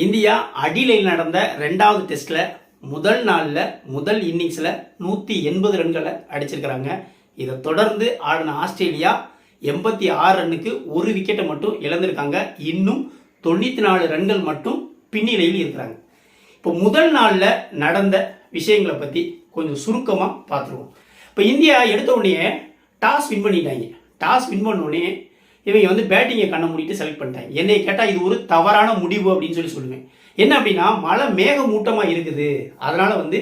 India அடியில் நடந்த ரெண்டாவது டெஸ்ட்டில் முதல் நாளில் முதல் இன்னிங்ஸில் நூற்றி எண்பது ரன்களை அடிச்சிருக்கிறாங்க. இதை தொடர்ந்து ஆடின ஆஸ்திரேலியா எண்பத்தி ஆறு ரன்னுக்கு ஒரு விக்கெட்டை மட்டும் இழந்திருக்காங்க. இன்னும் தொண்ணூற்றி நாலு ரன்கள் மட்டும் பின்னிலையில் இருக்கிறாங்க. இப்போ முதல் நாளில் நடந்த விஷயங்களை பற்றி கொஞ்சம் சுருக்கமாக பார்த்துருவோம். இப்போ இந்தியா எடுத்த உடனே டாஸ் வின் பண்ணிட்டாங்க. டாஸ் வின் பண்ண உடனே இவங்க வந்து பேட்டிங்கை கண்ண மூடிட்டு செலக்ட் பண்ணிட்டாங்க. என்னை கேட்டால் இது ஒரு தவறான முடிவு அப்படின்னு சொல்லி சொல்லுவேன். என்ன அப்படின்னா மழை மேகமூட்டமாக இருக்குது. அதனால் வந்து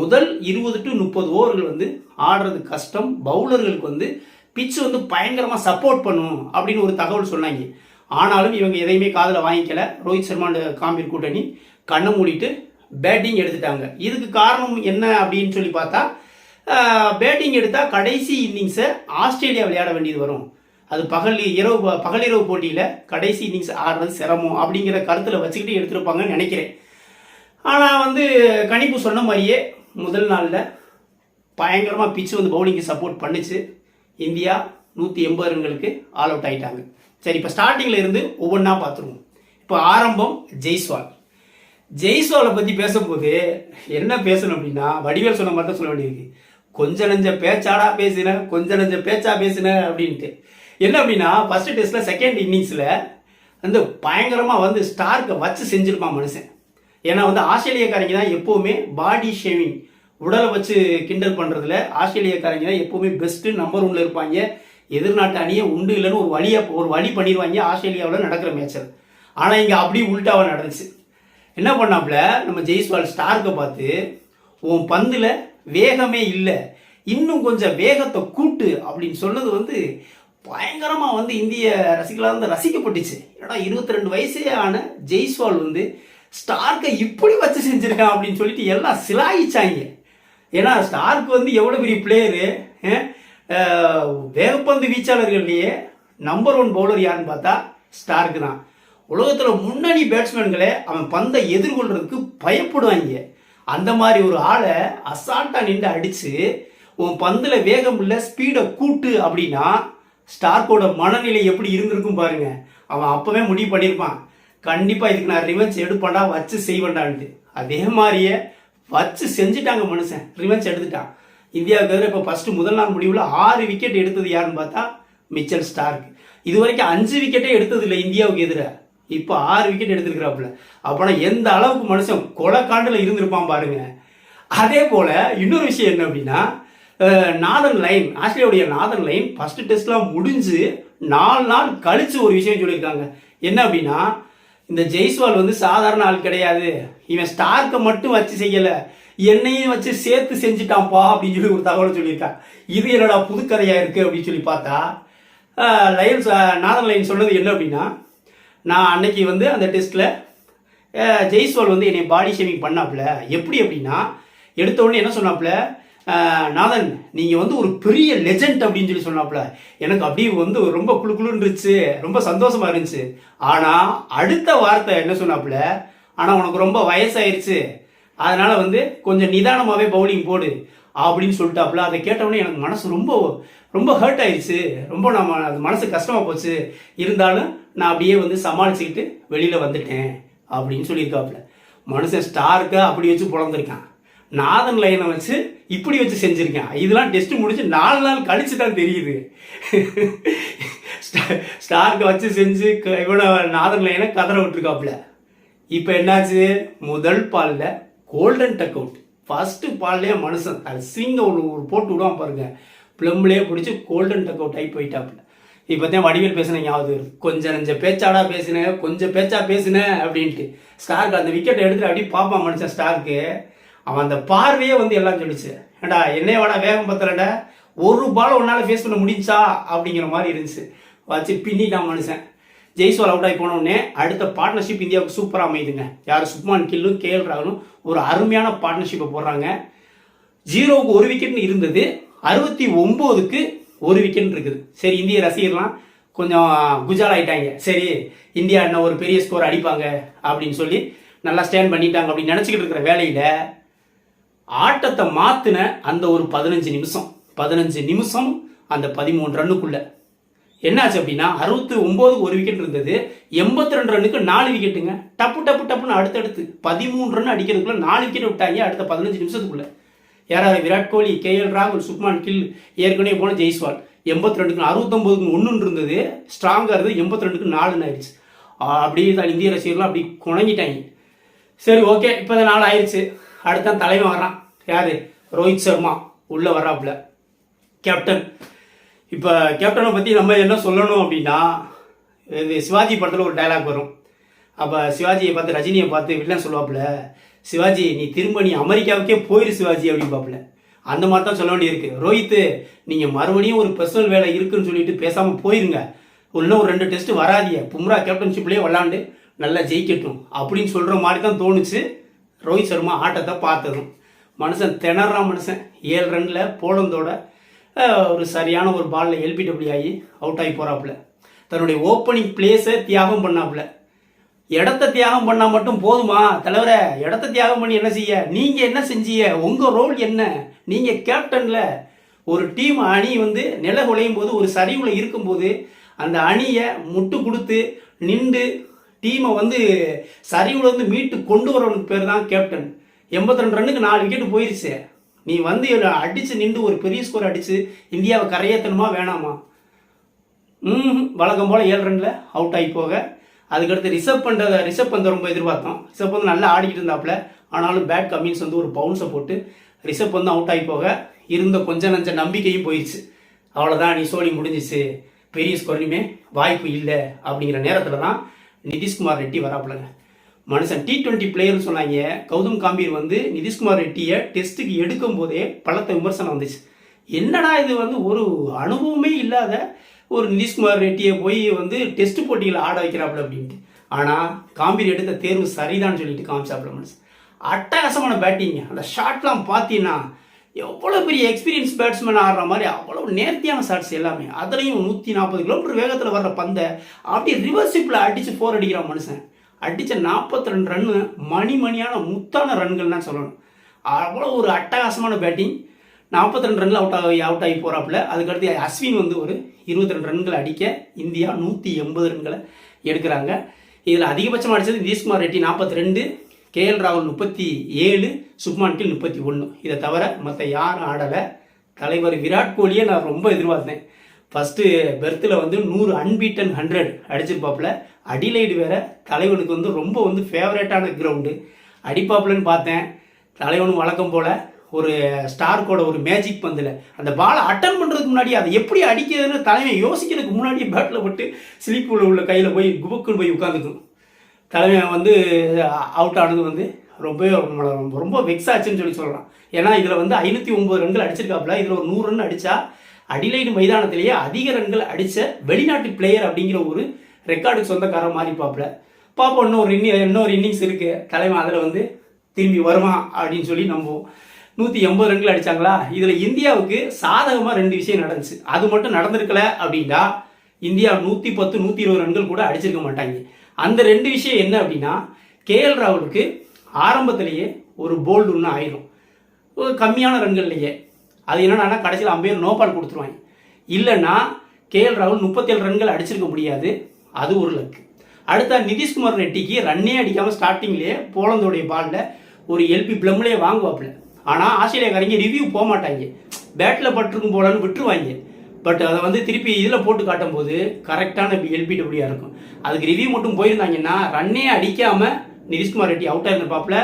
முதல் இருபது டு முப்பது ஓவர்கள் வந்து ஆடுறது கஷ்டம். பவுலர்களுக்கு வந்து பிட்ச் வந்து பயங்கரமாக சப்போர்ட் பண்ணும் அப்படின்னு ஒரு தகவல் சொன்னாங்க. ஆனாலும் இவங்க எதையுமே காதில் வாங்கிக்கல. ரோஹித் சர்மாண்ட காம்பீர் கூட்டணி கண்ணை மூடிட்டு பேட்டிங் எடுத்துட்டாங்க. இதுக்கு காரணம் என்ன அப்படின்னு சொல்லி பார்த்தா பேட்டிங் எடுத்தால் கடைசி இன்னிங்ஸை ஆஸ்திரேலியா விளையாட வேண்டியது வரும். அது பகல் இரவு பகலிரவு போட்டியில் கடைசி இன்னிங்ஸ் ஆடுறது சிரமம் அப்படிங்கிற கருத்தில் வச்சுக்கிட்டு எடுத்திருப்பாங்கன்னு நினைக்கிறேன். ஆனால் வந்து கணிப்பு சொன்ன மாதிரியே முதல் நாளில் பயங்கரமாக பிச்சு வந்து பவுலிங்க்கு சப்போர்ட் பண்ணிச்சு. இந்தியா நூற்றி எண்பது ரன்களுக்கு ஆல் அவுட் ஆகிட்டாங்க சரி இப்போ ஸ்டார்டிங்கில் இருந்து ஒவ்வொன்றா பார்த்துருவோம். இப்போ ஆரம்பம் ஜெய்ஸ்வால். ஜெய்ஸ்வாலை பற்றி பேசும்போது என்ன பேசணும் அப்படின்னா வடிவேல் சொன்ன மாதிரி தான் சொல்ல வேண்டியிருக்கு. கொஞ்ச நஞ்ச பேச்சாடா பேசின கொஞ்ச நஞ்ச பேச்சா பேசின அப்படின்ட்டு. என்ன அப்படின்னா ஃபர்ஸ்ட் டெஸ்ட்ல செகண்ட் இன்னிங்ஸில் வந்து பயங்கரமாக வந்து ஸ்டார்க்கை வச்சு செஞ்சிருப்பான் மனுஷன். ஏன்னா வந்து ஆஸ்திரேலியக்காரங்க தான் எப்போவுமே பாடி ஷேவிங் உடலை வச்சு கிண்டல் பண்ணுறதுல ஆஸ்திரேலியக்காரங்க தான் எப்போவுமே பெஸ்ட்டு நம்பர் ஒன்ல இருப்பாங்க. எதிர்நாட்டு அணியை உண்டு இல்லைன்னு ஒரு வழியை ஒரு வழி பண்ணிடுவாங்க ஆஸ்திரேலியாவில் நடக்கிற மேட்சில் ஆனால் இங்கே அப்படி உள்டாவாக நடந்துச்சு. என்ன பண்ணாப்புல நம்ம ஜெய்ஸ்வால் ஸ்டார்க்கை பார்த்து உன் பந்தில் வேகமே இல்லை. இன்னும் கொஞ்சம் வேகத்தை கூட்டு அப்படின்னு சொன்னது வந்து பயங்கரமாக வந்து இந்திய ரசிகர்களால் வந்து ரசிக்கப்பட்டுச்சு. ஏன்னா இருபத்தி ரெண்டு வயசே ஆன ஜெய்ஸ்வால் வந்து ஸ்டார்க்கை இப்படி வச்சு செஞ்சுருக்கான் அப்படின்னு சொல்லிட்டு எல்லாம் சிலாயிச்சாங்க. ஏன்னா ஸ்டார்க் வந்து எவ்வளோ பெரிய பிளேயரு வேகப்பந்து வீச்சாளர்கள்லேயே நம்பர் ஒன் பவுலர் யாருன்னு பார்த்தா ஸ்டார்க்கு தான். உலகத்தில் முன்னணி பேட்ஸ்மேன்களே அவன் பந்தை எதிர்கொள்றதுக்கு பயப்படுவாங்க. அந்த மாதிரி ஒரு ஆளை அசால்ட்டாக நின்று அடித்து உன் பந்தில் வேகம் இல்லை ஸ்பீடை கூட்டு அப்படின்னா ஸ்டார்க்கோட மனநிலை எப்படி இருந்திருக்கும் பாருங்க. அவன் அப்பவே முடிவு பண்ணியிருப்பான். கண்டிப்பாக இதுக்கு நான் ரிவெஞ்ச் எடுப்பேன்டா வச்சு செய்வேண்டான்ட்டு அதே மாதிரியே வச்சு செஞ்சுட்டாங்க மனுஷன். ரிவெஞ்ச் எடுத்துட்டான். இந்தியாவுக்கு எதிராக இப்போ ஃபர்ஸ்ட் முதல் நாள் முடிவில் ஆறு விக்கெட் எடுத்தது யாருன்னு பார்த்தா மிச்சல் ஸ்டார்க் இது வரைக்கும் அஞ்சு விக்கெட்டே எடுத்தது இல்லை இந்தியாவுக்கு எதிராக இப்போ ஆறு விக்கெட் எடுத்திருக்கிறாப்புல. அப்போனா எந்த அளவுக்கு மனுஷன் கொலைக்காண்டில் இருந்திருப்பான் பாருங்க. அதே போல இன்னொரு விஷயம் என்ன அப்படின்னா நாதன் லைன் ஆஸ்திரேலியாவுடைய நாதன் லைன் ஃபர்ஸ்ட் டெஸ்ட்லாம் முடிஞ்சு நாலு நாள் கழிச்சு ஒரு விஷயம் சொல்லியிருக்காங்க. என்ன அப்படின்னா இந்த ஜெய்ஸ்வால் வந்து சாதாரண ஆள் கிடையாது. இவன் ஸ்டார்க்கை மட்டும் வச்சு செய்யலை. என்னையும் வச்சு சேர்த்து செஞ்சுட்டான்ப்பா அப்படின்னு சொல்லி ஒரு தகவல் சொல்லியிருக்கான் இது என்னடா புதுக்கதையாக இருக்குது அப்படின்னு சொல்லி பார்த்தா லைன்ஸ் நாதன் லைன் சொன்னது என்ன அப்படின்னா நான் அன்னைக்கு வந்து அந்த டெஸ்ட்டில் ஜெய்ஸ்வால் வந்து என்னை பாடி ஷேவிங் பண்ணாப்புல. எப்படி அப்படின்னா எடுத்த உடனே என்ன சொன்னாப்புல? நாதன் நீங்கள் வந்து ஒரு பெரிய லெஜண்ட் அப்படின்னு சொல்லி சொன்னாப்புல. எனக்கு அப்படியே வந்து ரொம்ப குளு குளுன்னு இருந்துச்சு ரொம்ப சந்தோஷமா இருந்துச்சு. ஆனால் அடுத்த வார்த்தை என்ன சொன்னாப்புல? ஆனால் உனக்கு ரொம்ப வயசாயிருச்சு. அதனால வந்து கொஞ்சம் நிதானமாகவே பவுலிங் போடு அப்படின்னு சொல்லிட்டாப்புல. அதை கேட்டவொடனே எனக்கு மனசு ரொம்ப ரொம்ப ஹர்ட் ஆயிடுச்சு ரொம்ப நம்ம அது மனசு கஷ்டமாக போச்சு. இருந்தாலும் நான் அப்படியே வந்து சமாளிச்சுக்கிட்டு வெளியில் வந்துட்டேன் அப்படின்னு சொல்லியிருக்காப்புல. மனுஷன் ஸ்டாருக்கு அப்படி வச்சு பிறந்திருக்கான். நாதன் லைனை வச்சு இப்படி வச்சு செஞ்சுருக்கேன். இதெல்லாம் டெஸ்ட் முடிச்சு நாலு நாள் கழிச்சு தான் தெரியுது. ஸ்டார்க்கை வச்சு செஞ்சு க- நாதன் லைனை கதற விட்டுருக்காப்புல. இப்போ என்னாச்சு? முதல் பால்ல கோல்டன் டக் அவுட் ஃபஸ்ட்டு பால்லையே மனுஷன். அது ஒரு ஒரு போட்டு விடுவான் பாருங்க. பிளம்லேயே பிடிச்சி கோல்டன் டக் அவுட் ஆகி போயிட்டாப்புல. இப்போ தான் வடிவேல் பேசின ஞாபகம் கொஞ்சம் நெஞ்ச பேச்சாடா பேசினேன் கொஞ்சம் பேச்சா பேசினேன் அப்படின்ட்டு. ஸ்டார்க்கு அந்த விக்கெட்டை எடுத்துட்டு அப்படியே பார்ப்பான் மனுஷன் ஸ்டார்க்கு அவன் அந்த பார்வையே வந்து எல்லாம் சொல்லிச்சு. ஏடா என்னைய வாடா வேகம் பத்தலடா ஒரு பால் உன்னால் ஃபேஸ் பண்ண முடிஞ்சா? அப்படிங்கிற மாதிரி இருந்துச்சு. வச்சு பின்னிட்டான் மனுஷன். ஜெய்ஸ்வால் அவுட் ஆகி போனோடனே அடுத்த பார்ட்னர்ஷிப் இந்தியாவுக்கு சூப்பராக அமைதுங்க யார் சுப்மான் கில்லும் கேஎல் ராகுலும் ஒரு அருமையான பார்ட்னர்ஷிப்பை போடுறாங்க. ஜீரோவுக்கு ஒரு விக்கெட்னு இருந்தது. அறுபத்தி ஒம்போதுக்கு ஒரு விக்கெட் இருக்குது. சரி இந்திய ரசிகர்லாம் கொஞ்சம் குஜால் ஆயிட்டாங்க. சரி இந்தியா என்ன ஒரு பெரிய ஸ்கோர் அடிப்பாங்க அப்படின்னு சொல்லி நல்லா ஸ்டேண்ட் பண்ணிட்டாங்க அப்படின்னு நினச்சிக்கிட்டு இருக்கிற வேலையில் ஆட்டத்தை மாற்றின அந்த ஒரு பதினஞ்சு நிமிஷம். பதினஞ்சு நிமிஷம் அந்த பதிமூணு ரன்னுக்குள்ள. என்னாச்சு அப்படின்னா அறுபத்தி ஒம்போதுக்கு ஒரு விக்கெட் இருந்தது. எண்பத்தி ரெண்டு ரன்னுக்கு நாலு விக்கெட்டுங்க டப்பு டப்பு டப்புன்னு அடுத்தடுத்து பதிமூணு ரன் அடிக்கிறதுக்குள்ள நாலு விக்கெட் விட்டாங்க அடுத்த பதினஞ்சு நிமிஷத்துக்குள்ள. யாராவது விராட் கோலி கேஎல் ராகுல் சுக்மான் கில் ஏற்கனவே போன ஜெய்ஸ்வால். எண்பத்தி ரெண்டுக்கு அறுபத்தொம்போதுக்கு ஒன்று இருந்தது ஸ்ட்ராங்காக இருந்தது. எண்பத்தி ரெண்டுக்கு நாலுன்னு ஆயிடுச்சு. அப்படியே தான் இந்திய ரசிகர்லாம் அப்படி குணங்கிட்டாங்க. சரி ஓகே இப்போ தான் நாள் ஆயிடுச்சு அடுத்த தலைவன் வர்றான். யாரு? ரோஹித் சர்மா. உள்ளே வர்றாப்புல. கேப்டன் இப்போ கேப்டனை பற்றி நம்ம என்ன சொல்லணும் அப்படின்னா இது சிவாஜி படத்தில் ஒரு டைலாக் வரும். அப்போ சிவாஜியை பார்த்து ரஜினியை பார்த்து வில்லன் சொல்லுவாப்புல சிவாஜி நீ திரும்ப நீ அமெரிக்காவுக்கே போயிரு சிவாஜி அப்படிம்பாப்புல. அந்த மாதிரி தான் சொல்ல வேண்டியிருக்கு. ரோஹித் நீங்கள் மறுபடியும் ஒரு பர்சனல் வேலை இருக்குன்னு சொல்லிட்டு பேசாமல் போயிருங்க. இன்னும் ஒரு ரெண்டு டெஸ்ட் வராதிய பும்ரா கேப்டன்ஷிப்லேயே விளாண்டு நல்லா ஜெயிக்கட்டும் அப்படின்னு சொல்கிற மாதிரி தான் தோணுச்சு. ரோஹித் சர்மா ஆட்டத்தை பார்த்ததும் மனுஷன் திணறான் மனுஷன். ஏழு ரன்ல போலந்தோட ஒரு சரியான ஒரு பாலில் எல்பிடபிள்யூ ஆகி அவுட் ஆகி போகிறாப்புல தன்னுடைய ஓப்பனிங் பிளேஸை தியாகம் பண்ணாப்புல. இடத்த தியாகம் பண்ணால் மட்டும் போதுமா? தலைவரை இடத்த தியாகம் பண்ணி என்ன செய்ய? நீங்கள் என்ன செஞ்சீங்க? உங்கள் ரோல் என்ன? நீங்கள் கேப்டனில் ஒரு டீம் அணி வந்து நில உழையும் போது ஒரு சரிவில் இருக்கும்போது அந்த அணியை முட்டு கொடுத்து நின்று டீமை வந்து சரிவுலேருந்து மீட்டு கொண்டு வரவனுக்கு பேர் தான் கேப்டன் எண்பத்தி ரெண்டு ரன்னுக்கு நாலு விக்கெட் போயிருச்சு. நீ வந்து அடித்து நின்று ஒரு பெரிய ஸ்கோர் அடித்து இந்தியாவை கரையேற்றணுமா வேணாமா? ம் வழக்கம் போல் ஏழு ரனில் அவுட் ஆகி போக. அதுக்கடுத்து ரிசர்வ் பண்ணுறத ரிசர்வ் பண்ண ரொம்ப எதிர்பார்த்தோம். ரிசர்வ் வந்து நல்லா ஆடிக்கிட்டு இருந்தாப்புல. ஆனாலும் பேட் கம்மின்ஸ் வந்து ஒரு பவுன்ஸை போட்டு ரிசர்வ் வந்து அவுட் ஆகி போக இருந்த கொஞ்ச நஞ்ச நம்பிக்கையும் போயிடுச்சு அவ்வளோதான் நீ சோழி முடிஞ்சிச்சு. பெரிய ஸ்கோர் வாய்ப்பு இல்லை அப்படிங்கிற நேரத்தில் தான் நிதிஷ்குமார் ரெட்டி வராப்புலங்க. மனுஷன் டி டுவெண்ட்டி பிளேயர்னு சொன்னாங்க. கௌதம் காம்பீர் வந்து நிதிஷ்குமார் ரெட்டியை டெஸ்ட்டுக்கு எடுக்கும் போதே பலத்த விமர்சனம் வந்துச்சு. என்னடா இது வந்து ஒரு அனுபவமே இல்லாத ஒரு நிதிஷ்குமார் ரெட்டியை போய் வந்து டெஸ்ட் போட்டியில் ஆட வைக்கிறாப்புல அப்படின்ட்டு. ஆனால் காம்பீர் எடுத்த தேர்வு சரிதான்னு சொல்லிட்டு காமிச்சாப்புல மனுஷன். அட்டகாசமான பேட்டிங்க அந்த ஷாட்லாம் பார்த்தீங்கன்னா எவ்வளோ பெரிய எக்ஸ்பீரியன்ஸ் பேட்ஸ்மேன் ஆடுற மாதிரி அவ்வளோ நேர்த்தியான ஷாட்ஸ் எல்லாமே. அதுலேயும் நூற்றி நாற்பது கிலோமீட்டர் வேகத்தில் வர்ற பந்தை அப்படியே ரிவர்சிப்பில் அடித்து ஃபோர் அடிக்கிறான் மனுஷன் அடித்த நாற்பத்தி ரெண்டு ரன்னு மணி மணியான முத்தான ரன்கள் தான் சொல்லணும். அவ்வளோ ஒரு அட்டகாசமான பேட்டிங் நாற்பத்தி ரெண்டு ரன்கள் அவுட் ஆகி அவுட் ஆகி போகிறாப்புல அதுக்கடுத்து அஸ்வின் வந்து ஒரு இருபத்தி ரெண்டு ரன்களை அடிக்க இந்தியா நூற்றி எண்பது ரன்களை எடுக்கிறாங்க. இதில் அதிகபட்சம் அடித்தது நிதிஷ்குமார் ரெட்டி நாற்பத்தி ரெண்டு கேஎல் ராகுல் முப்பத்தி ஏழு சுப்மான் கில் முப்பத்தி ஒன்று இதை தவிர மற்ற யாரும் ஆடலை. தலைவர் விராட் கோலியை நான் ரொம்ப எதிர்பார்த்தேன். ஃபஸ்ட்டு பெர்த்தில் வந்து நூறு அன்பீட்டன் ஹண்ட்ரட் அடிச்சிருப்பாப்புல. அடிலைடு வேற தலைவனுக்கு வந்து ரொம்ப வந்து ஃபேவரேட்டான கிரவுண்டு அடிப்பாப்புலன்னு பார்த்தேன். தலைவனும் வழக்கம் போல் ஒரு ஸ்டார்க்கோட ஒரு மேஜிக் பந்தில். அந்த பாலை அட்டன் பண்ணுறதுக்கு முன்னாடி அதை எப்படி அடிக்கிறதுன்னு தலைவன் யோசிக்கிறதுக்கு முன்னாடியே பேட்டில் போட்டு ஸ்லீப் உள்ள உள்ள கையில் போய் குபுக்குன்னு போய் உட்காந்துக்கும் தலைமை வந்து அவுட் ஆனது வந்து ரொம்பவே ரொம்ப ரொம்ப வெக்ஸ் ஆச்சுன்னு சொல்லி சொல்லலாம். ஏன்னா இதில் வந்து ஐநூற்றி ஒம்பது ரன்கள் அடிச்சிருக்காப்புல. இதில் ஒரு நூறு ரன் அடித்தா அடிலைடு மைதானத்திலேயே அதிக ரன்கள் அடித்த வெளிநாட்டு பிளேயர் அப்படிங்கிற ஒரு ரெக்கார்டுக்கு சொந்தக்காரன் மாறி பாப்புல பார்ப்போம் இன்னொரு இன்னி இன்னொரு இன்னிங்ஸ் இருக்குது தலைமை அதில் வந்து திரும்பி வருவான் அப்படின்னு சொல்லி நம்புவோம். நூற்றி எண்பது ரன்கள் அடிச்சாங்களா? இதில் இந்தியாவுக்கு சாதகமாக ரெண்டு விஷயம் நடந்துச்சு. அது மட்டும் நடந்திருக்கல அப்படின்னா இந்தியா நூற்றி பத்து நூற்றி இருபது ரன்கள் கூட அடிச்சிருக்க மாட்டாங்க. அந்த ரெண்டு விஷயம் என்ன அப்படின்னா கேஎல் ராகுலுக்கு ஆரம்பத்திலேயே ஒரு போல்டு ஒன்று ஆயிரும். ஒரு கம்மியான ரன்கள்லையே. அது என்னென்னா கடைசியில் அம்பையர் நோபால் கொடுத்துருவாங்க. இல்லைன்னா கேஎல் ராகுல் முப்பத்தேழு ரன்கள் அடிச்சிருக்க முடியாது. அது ஒரு லக்கு அடுத்த நிதிஷ்குமார் ரெட்டிக்கு ரன்னே அடிக்காமல் ஸ்டார்டிங்லேயே போலந்தோடைய பாலில் ஒரு எல்பி பிளம்லேயே வாங்குவாப்பில். ஆனால் ஆஸ்திரேலியாக்காரங்க ரிவ்யூ போக மாட்டாங்க. பேட்டில் பட்டிருக்கும் போலன்னு விட்டுருவாங்க. பட் அதை வந்து திருப்பி இதில் போட்டு காட்டும்போது கரெக்டான எல்பிடபிள்யூஆர் இருக்கும். அதுக்கு ரிவ்யூ மட்டும் போயிருந்தாங்கன்னா ரன்னே அடிக்காமல் நிதிஷ்குமார் ரெட்டி அவுட்டாக இருந்திருப்பாப்புல.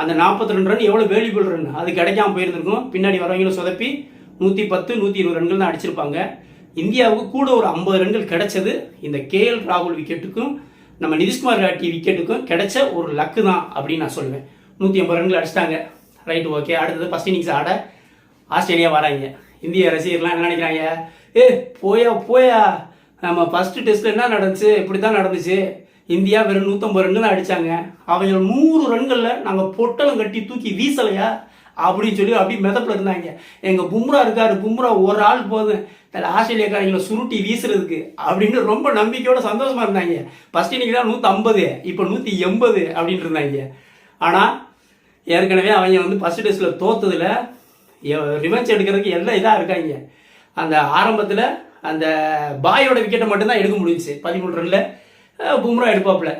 அந்த நாற்பத்தி ரெண்டு ரன் எவ்வளோ வேல்யூபிள் ரன் அது கிடைக்காம போயிருந்திருக்கும். பின்னாடி வரவங்களும் சொதப்பி நூற்றி பத்து நூற்றி இருபது ரன்கள் தான் அடிச்சிருப்பாங்க. இந்தியாவுக்கு கூட ஒரு ஐம்பது ரன்கள் கிடைச்சது. இந்த கேஎல் ராகுல் விக்கெட்டுக்கும் நம்ம நிதிஷ்குமார் ரெட்டி விக்கெட்டுக்கும் கிடைச்ச ஒரு லக்கு தான் அப்படின்னு நான் சொல்லுவேன். நூற்றி ஐம்பது ரன்கள் அடிச்சிட்டாங்க. ரைட் ஓகே அடுத்தது ஃபஸ்ட் இன்னிங்ஸ் ஆட ஆஸ்திரேலியா வராங்க. இந்திய ரசிகர்லாம் என்ன நினைக்கிறாங்க? ஏ போயா போயா. நம்ம ஃபஸ்ட்டு டெஸ்ட்டில் என்ன நடந்துச்சு? இப்படி தான் நடந்துச்சு. இந்தியா வெறும் நூற்றம்பது ரன்கள் தான் அடித்தாங்க அவங்க நூறு ரன்களில் நாங்கள் பொட்டலம் கட்டி தூக்கி வீசலையா? அப்படின்னு சொல்லி அப்படியே மிதப்பில் இருந்தாங்க. எங்கள் பும்ரா இருக்காரு. பும்ரா ஒரு ஆள் போதும். அதில் ஆஸ்திரேலியாக்காரங்களை சுருட்டி வீசுறதுக்கு அப்படின்னு ரொம்ப நம்பிக்கையோட சந்தோஷமா இருந்தாங்க. ஃபஸ்ட் இன்னைக்கு தான் நூற்றம்பது இப்போ நூற்றி எண்பது அப்படின்ட்டு இருந்தாங்க. ஆனால் ஏற்கனவே அவங்க வந்து ஃபஸ்ட் டெஸ்ட்டில் தோத்ததில் ரிவெஞ்ச் எடுக்கிறதுக்கு எல்லாம் இதாக இருக்காங்க. அந்த ஆரம்பத்தில் அந்த பாயோட விக்கெட்டை மட்டும்தான் எடுக்க முடிஞ்சுச்சு. பதிமூணு ரனில் பும்ரா எடுப்பாப்புல.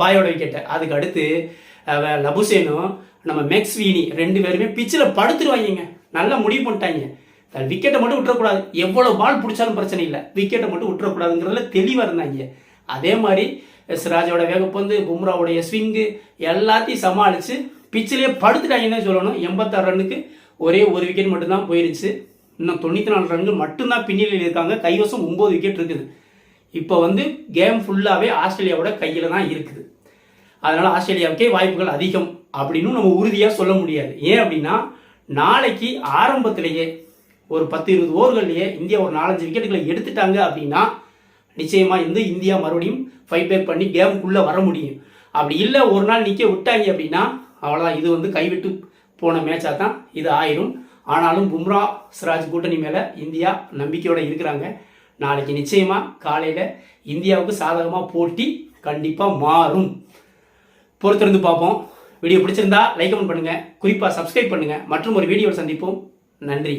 பாயோட விக்கெட்டை அதுக்கு அடுத்து லபுசேனும் நம்ம மேக்ஸ் வீனி ரெண்டு பேருமே பிச்சில் படுத்துருவாங்க நல்லா முடிவு பண்ணிட்டாங்க விக்கெட்டை மட்டும் விட்டுறக்கூடாது. எவ்வளோ பால் பிடிச்சாலும் பிரச்சனை இல்லை. விக்கெட்டை மட்டும் விட்டுறக்கூடாதுங்கிறதுல தெளிவாக இருந்தாங்க அதே மாதிரி சிராஜோட வேகப்பந்து பும்ராவுடைய ஸ்விங்கு எல்லாத்தையும் சமாளித்து பிச்சிலே படுத்துட்டாங்கன்னு சொல்லணும். எண்பத்தாறு ரன்னுக்கு ஒரே ஒரு விக்கெட் மட்டும்தான் போயிருச்சு இன்னும் தொண்ணூற்றி நாலு ரன்கள் மட்டும்தான் பின்னணியில் இருக்காங்க. கைவசம் ஒம்பது விக்கெட் இருக்குது. இப்போ வந்து கேம் ஃபுல்லாகவே ஆஸ்திரேலியாவோட கையில் தான் இருக்குது. அதனால் ஆஸ்திரேலியாவுக்கே வாய்ப்புகள் அதிகம் அப்படின்னு நம்ம உறுதியாக சொல்ல முடியாது. ஏன் அப்படின்னா நாளைக்கு ஆரம்பத்திலேயே ஒரு பத்து இருபது ஓவர்கள்லையே இந்தியா ஒரு நாலஞ்சு விக்கெட்டுகளை எடுத்துட்டாங்க அப்படின்னா நிச்சயமாக வந்து இந்தியா மறுபடியும் ஃபைட் பேக் பண்ணி கேமுக்குள்ளே வர முடியும். அப்படி இல்லை ஒரு நாள் நிற்க விட்டாங்க அப்படின்னா அவ்வளோதான் இது வந்து கைவிட்டு போன மேட்சாக தான் இது ஆயிரும். ஆனாலும் பும்ரா சிராஜ் கூட்டணி மேலே இந்தியா நம்பிக்கையோடு இருக்கிறாங்க. நாளைக்கு நிச்சயமாக காலையில் இந்தியாவுக்கு சாதகமாக போட்டி கண்டிப்பாக மாறும். பொறுத்திருந்து பார்ப்போம். வீடியோ பிடிச்சிருந்தா லைக் கமெண்ட் பண்ணுங்கள் குறிப்பாக சப்ஸ்கிரைப் பண்ணுங்கள் மற்றும் ஒரு வீடியோவில் சந்திப்போம். நன்றி.